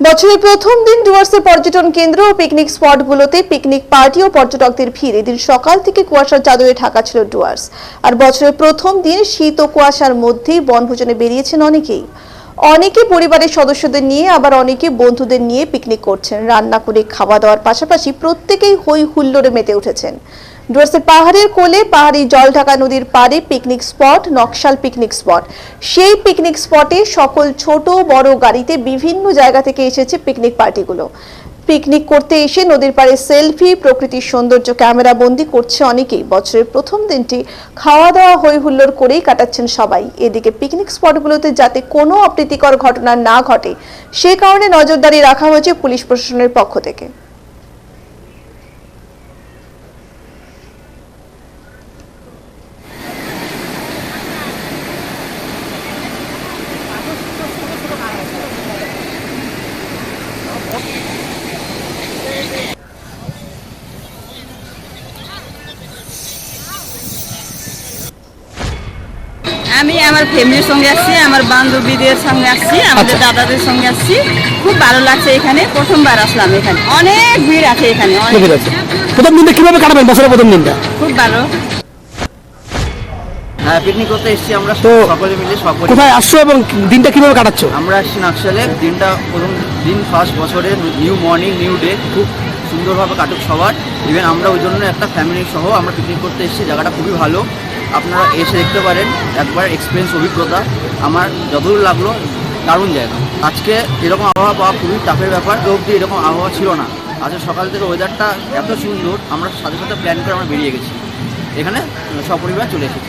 বছরের প্রথম দিন ডুয়ার্সের পর্যটন কেন্দ্র ও পিকনিক স্পটগুলোতে পিকনিক পার্টি ও পর্যটকদের ভিড়। এদিন সকাল থেকে কুয়াশার চাদরে ঢাকা ছিল ডুয়ার্স। আর বছরের প্রথম দিন শীত ও কুয়াশার মধ্যেই বনভোজনে বেরিয়েছেন অনেকেই। অনেকে পরিবারের সদস্যদের নিয়ে, আবার অনেকে বন্ধুদের নিয়ে পিকনিক করছেন। রান্না করে খাওয়া দাওয়ার পাশাপাশি প্রত্যেকেই হই হুল্লোড়ে মেতে উঠেছেন। ডুয়ার্সের পাহাড়ের কোলে পাহাড়ি জলঢাকা নদীর পাড়ে picnic spot Naxal picnic spot সেই পিকনিক স্পটে সকল ছোট, বড় গাড়িতে বিভিন্ন জায়গা থেকে এসেছে পিকনিক পার্টিগুলো পিকনিক করতে এসে নদীর পাড়ে সেলফি প্রকৃতির সৌন্দর্য ক্যামেরা বন্দি করছে অনেকেই। বছরের প্রথম দিনটি খাওয়া দাওয়া হই হুল্লোড় করেই কাটাচ্ছেন সবাই। এদিকে পিকনিক স্পটগুলোতে যাতে কোনো অপ্রীতিকর ঘটনা না ঘটে, সে কারণে নজরদারি রাখা হয়েছে পুলিশ প্রশাসনের পক্ষ থেকে। আমি আমার ফ্যামিলির সঙ্গে আসছি আমার বান্ধবীদের সঙ্গে আসছি আমাদের আচ্ছা। দাদাদের সঙ্গে আসছি খুব ভালো লাগছে এখানে। প্রথমবার আসলাম এখানে। অনেক ভিড় আছে এখানে অনেক। ঠিক আছে প্রথম দিনটা কীভাবে কাটাবেন? বছরের প্রথম দিনটা? খুব ভালো। হ্যাঁ পিকনিক করতে এসেছি আমরা সকলে মিলে সকলে। কোথায় আসছো এবং দিনটা কীভাবে কাটাচ্ছ? আমরা এসেছি নাকশালে। দিনটা প্রথম দিন ফার্স্ট বছরের নিউ মর্নিং নিউ ডে খুব সুন্দরভাবে কাটুক সবার। ইভেন আমরা ওই জন্য একটা ফ্যামিলি সহ আমরা পিকনিক করতে এসেছি, জায়গাটা খুবই ভালো। আপনারা এসে দেখতে পারেন, একবার এক্সপিরিয়েন্স অভিজ্ঞতা। আমার যতদূর লাগল, দারুণ জায়গা। আজকে এরকম আবহাওয়া পাওয়া খুবই টাফের ব্যাপার। অবধি এরকম আবহাওয়া ছিল না। আজকে সকাল থেকে ওয়েদারটা এত সুন্দর, আমরা সাথে সাথে প্ল্যান করে আমরা বেরিয়ে গেছি। এখানে সপরিবার চলে এসেছি।